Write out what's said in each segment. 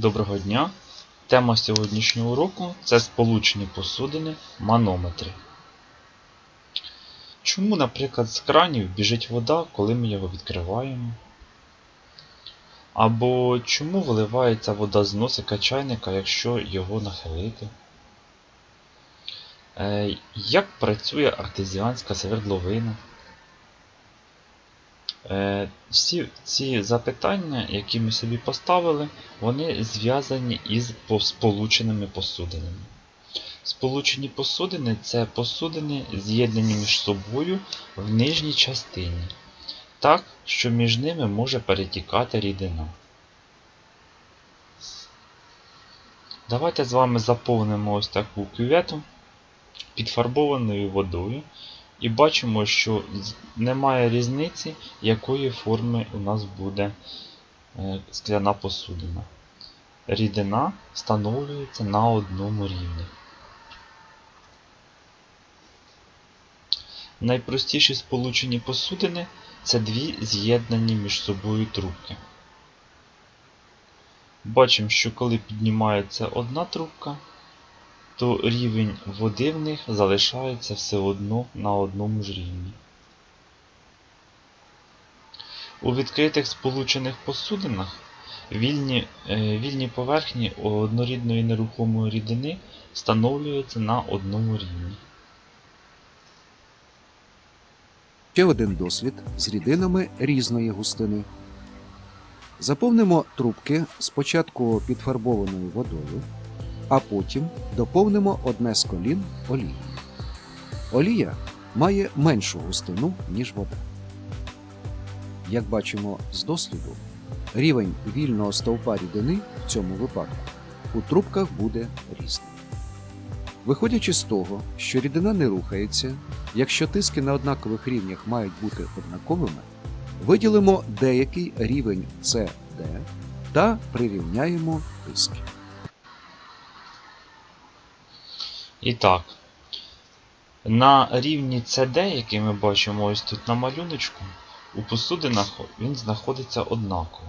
Доброго дня! Тема сьогоднішнього уроку це сполучені посудини манометри. Чому, наприклад, з кранів біжить вода, коли ми його відкриваємо? Або чому виливається вода з носика чайника, якщо його нахилити? Е, Як працює артезіанська свердловина? Е, Всі ці запитання, які ми собі поставили, вони зв'язані із сполученими посудинами. Сполучені посудини це посудини, з'єднані між собою в нижній частині, так, що між ними може перетікати рідина. Давайте з вами заповнимо ось таку кювету підфарбованою водою. І бачимо, що немає різниці, якої форми у нас буде е, скляна посудина. Рідина встановлюється на одному рівні. Найпростіші сполучені посудини це дві з'єднані між собою трубки. Бачимо, що коли піднімається одна трубка, то рівень води в них залишається все одно на одному ж рівні. У відкритих сполучених посудинах вільні, е, вільні поверхні однорідної нерухомої рідини встановлюються на одному рівні. Ще один досвід з рідинами різної густини. Заповнимо трубки спочатку підфарбованою водою, а потім доповнимо одне з колін олією. Олія має меншу густину, ніж вода. Як бачимо з досліду, рівень вільного стовпа рідини в цьому випадку у трубках буде різним. Виходячи з того, що рідина не рухається, якщо тиски на однакових рівнях мають бути однаковими, виділимо деякий рівень CD та прирівняємо тиски. І так, на рівні CD, який ми бачимо ось тут на малюночку, у посудинах він знаходиться однаково.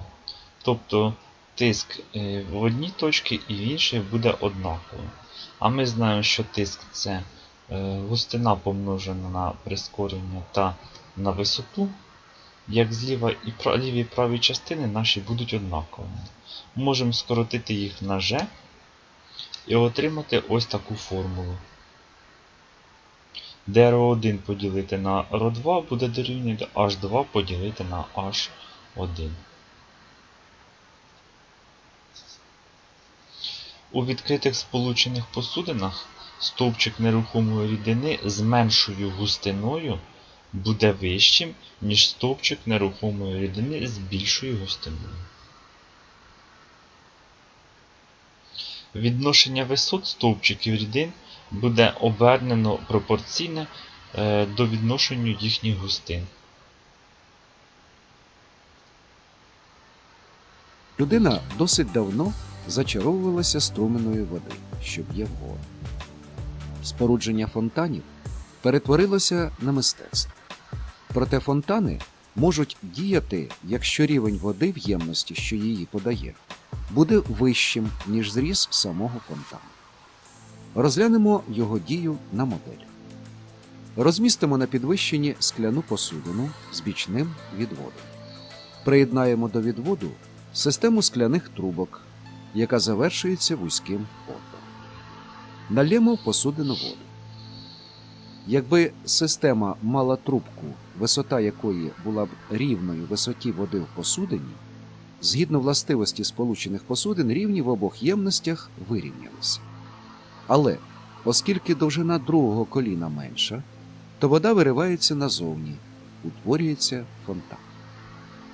Тобто тиск е, в одній точці і в іншій буде однаковим. А ми знаємо, що тиск це е, густина помножена на прискорення та на висоту. Як зліва і пра- ліві і праві частини наші будуть однаковими. Можемо скоротити їх на G і отримати ось таку формулу. де ρ1 поділити на ρ2 буде дорівнювати h2 поділити на h1. У відкритих сполучених посудинах стовпчик нерухомої рідини з меншою густиною буде вищим, ніж стовпчик нерухомої рідини з більшою густиною. Відношення висот стовпчиків рідин буде обернено пропорційне до відношенню їхніх густин. Людина досить давно зачаровувалася струменою води, що б'є вгору. Спорудження фонтанів перетворилося на мистецтво. Проте фонтани можуть діяти, якщо рівень води в ємності, що її подає, буде вищим, ніж зріз самого фонтану. Розглянемо його дію на моделі. Розмістимо на підвищенні скляну посудину з бічним відводом. Приєднаємо до відводу систему скляних трубок, яка завершується вузьким отвором. Налємо в посудину воду. Якби система мала трубку, висота якої була б рівною висоті води в посудині, згідно властивості сполучених посудин, рівні в обох ємностях вирівнялися. Але оскільки довжина другого коліна менша, то вода виривається назовні, утворюється фонтан.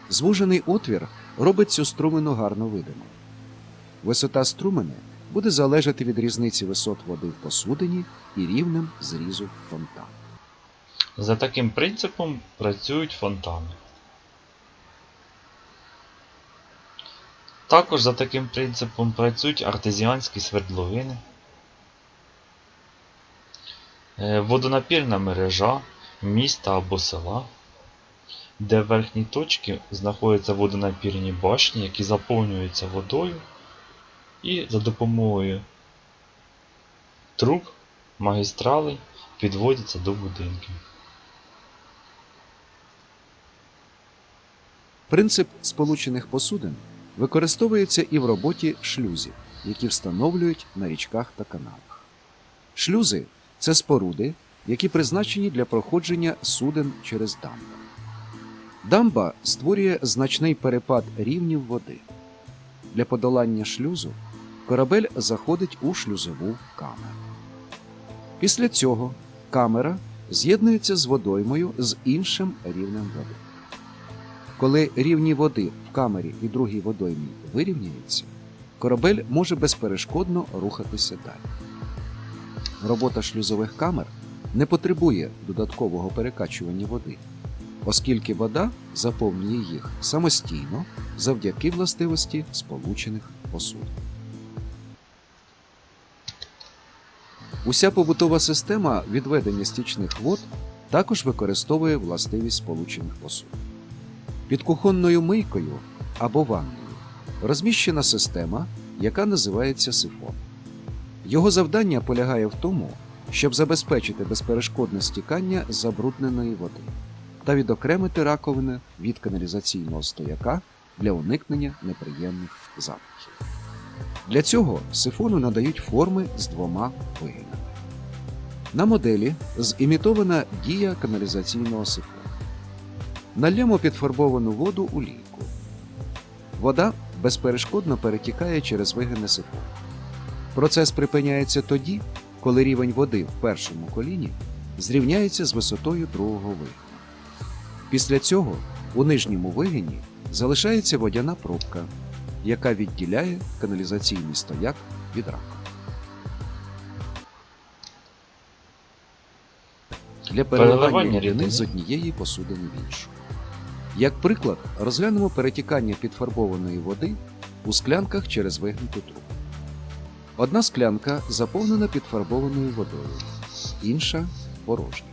Звужений отвір робить цю струмену гарно видимою. Висота струмени буде залежати від різниці висот води в посудині і рівнем зрізу фонтану. За таким принципом працюють фонтани. Також за таким принципом працюють артезіанські свердловини, е, водонапірна мережа міста або села, де в верхній точці знаходяться водонапірні башні, які заповнюються водою і за допомогою труб, магістралей підводяться до будинків. Принцип сполучених посудин використовується і в роботі шлюзів, які встановлюють на річках та каналах. Шлюзи це споруди, які призначені для проходження суден через дамбу. Дамба створює значний перепад рівнів води. Для подолання шлюзу корабель заходить у шлюзову камеру. Після цього камера з'єднується з водоймою з іншим рівнем води. Коли рівні води в камері і другій водоймі вирівняються, корабель може безперешкодно рухатися далі. Робота шлюзових камер не потребує додаткового перекачування води, оскільки вода заповнює їх самостійно завдяки властивості сполучених посудин. Уся побутова система відведення стічних вод також використовує властивість сполучених посудин. Під кухонною мийкою або ванною розміщена система, яка називається сифон. Його завдання полягає в тому, щоб забезпечити безперешкодне стікання забрудненої води та відокремити раковини від каналізаційного стояка для уникнення неприємних запахів. Для цього сифону надають форми з двома вигинами. На моделі зімітована дія каналізаційного сифону. Нальємо підфарбовану воду у лійку. Вода безперешкодно перетікає через вигини сифону. Процес припиняється тоді, коли рівень води в першому коліні зрівняється з висотою другого вигина. Після цього у нижньому вигині залишається водяна пробка, яка відділяє каналізаційний стояк від раку. Для переливання рідини з однієї посудини в іншу. Як приклад, розглянемо перетікання підфарбованої води у склянках через вигнуту трубку. Одна склянка заповнена підфарбованою водою, інша порожня.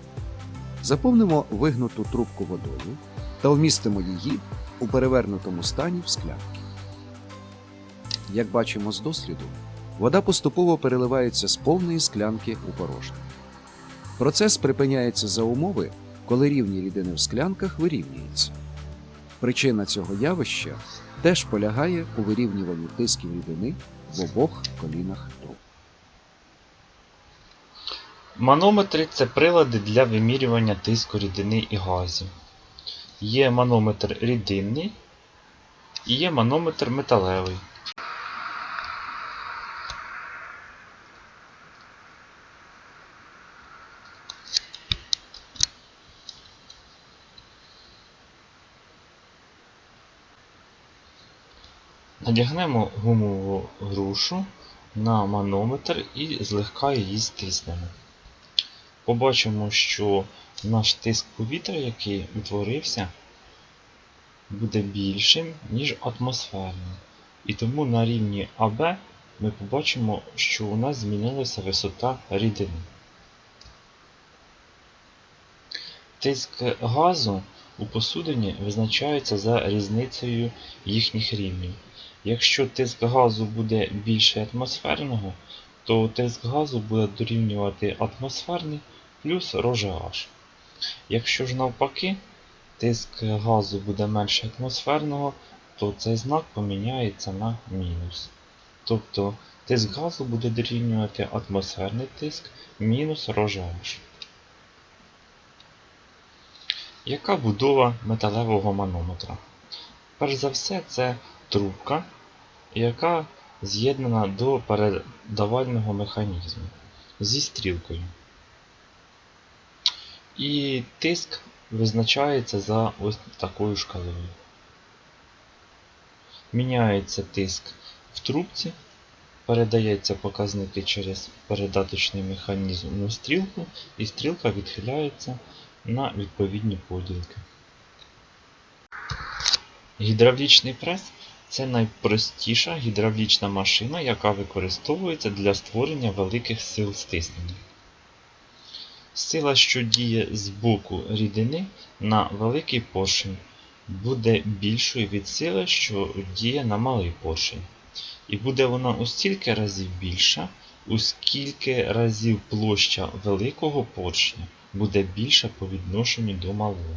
Заповнимо вигнуту трубку водою та вмістимо її у перевернутому стані в склянки. Як бачимо з досліду, вода поступово переливається з повної склянки у порожню. Процес припиняється за умови, коли рівні рідини в склянках вирівнюються. Причина цього явища теж полягає у вирівнюванні тисків рідини в обох колінах труб. Манометри це прилади для вимірювання тиску рідини і газів. Є манометр рідинний і є манометр металевий. Надягнемо гумову грушу на манометр і злегка її стиснемо. Побачимо, що наш тиск повітря, який утворився, буде більшим, ніж атмосферний. І тому на рівні АБ ми побачимо, що у нас змінилася висота рідини. Тиск газу у посудині визначається за різницею їхніх рівнів. Якщо тиск газу буде більше атмосферного, то тиск газу буде дорівнювати атмосферний плюс ρh. Якщо ж навпаки, тиск газу буде менше атмосферного, то цей знак поміняється на мінус. Тобто тиск газу буде дорівнювати атмосферний тиск мінус ρh. Яка будова металевого манометра? Перш за все, це трубка, яка з'єднана до передавального механізму зі стрілкою. І тиск визначається за ось такою шкалою. Міняється тиск в трубці, передається показники через передаточний механізм на стрілку, і стрілка відхиляється на відповідні поділки. Гідравлічний прес це найпростіша гідравлічна машина, яка використовується для створення великих сил стиснення. Сила, що діє з боку рідини на великий поршень, буде більшою від сили, що діє на малий поршень. І буде вона у стільки разів більша, у скільки разів площа великого поршня буде більша по відношенню до малого.